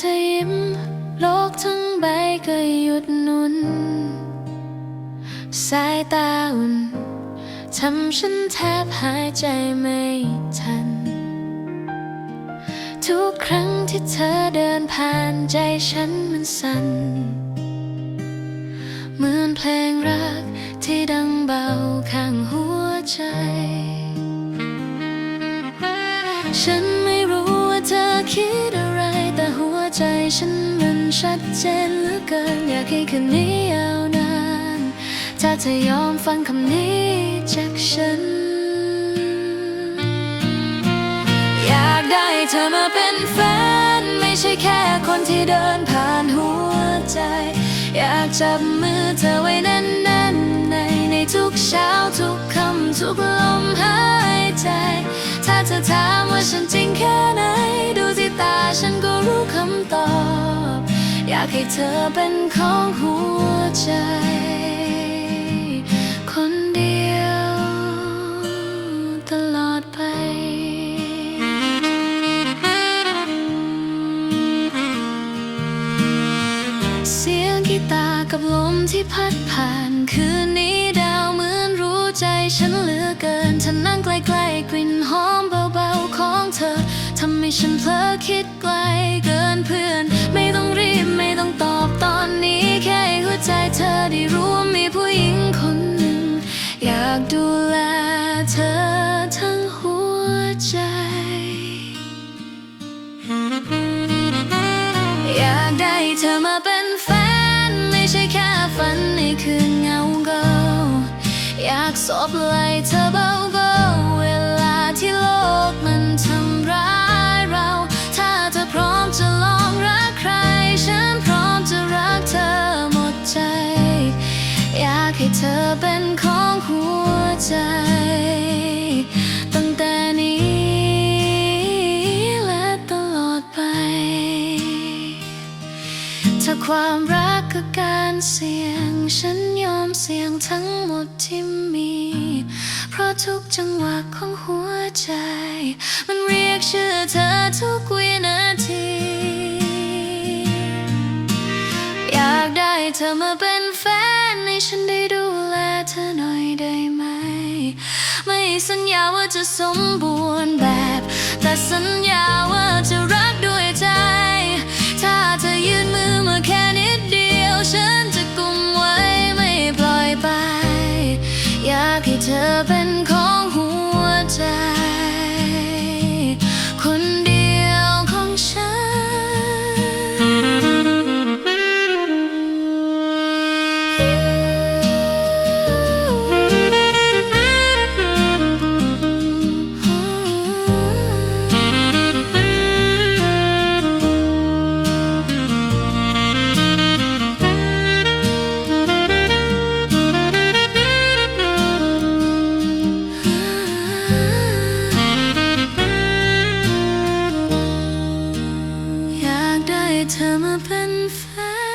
จะยิ้ม โลก็หยุดหนุน สายตาอุ่นทำฉันแทบหายใจไม่ทัน ทุกครั้งที่เธอเดินผ่านใจฉันมันสั่นเหมือนเพลงรักที่ดังเบาข้างหัวใจ ฉันไม่รู้ว่าเธอคิด ฉันมันชัดเจนเหลือเกิน อยากให้คืนนี้ยาวนาน ถ้าเธอยอมฟังคำนี้จากฉัน อยากได้เธอมาเป็นแฟน ไม่ใช่แค่คนที่เดินผ่านหัวใจ อยากจับมือเธอไว้แน่นๆในในทุกเช้าทุกคำทุกลมหายใจ ถ้าเธอถามว่าฉันจริงแค่ไหน ดูที่ตาฉันากให้เธอเป็นของหัวใจ คนเดียวตลอดไป เสียงกีตาร์กับลมที่พัดผ่านคืนนี้ดาวเหมือนรู้ใจฉันเหลือเกินเธอนั่งใกล้ๆกลิ่นหอมเบาๆของเธอทำให้ฉันเพลอคิดไกลเกินเพื่อากดูแลเธอทั้งหัวใจ อยากได้เธอมาเป็นแฟน ไม่ใช่แค่ฝันในคืนเงาเงาอยากสบไหลเธอเบาากให้เธอเป็นของหัวใจ ตั้งแต่นี้และตลอดไป ถ้าความรักคือการเสี่ยง ฉันยอมเสี่ยงทั้งหมดที่มี เพราะทุกจังหวะของหัวใจ มันเรียกชื่อเธอทุก เธอมาเป็นแฟนให้ฉันได้ดูแลเธอหน่อยได้ไหม ไม่สัญญาว่าจะสมบูรณ์แบบ แต่สัญากได้เธอมาเป็นแฟน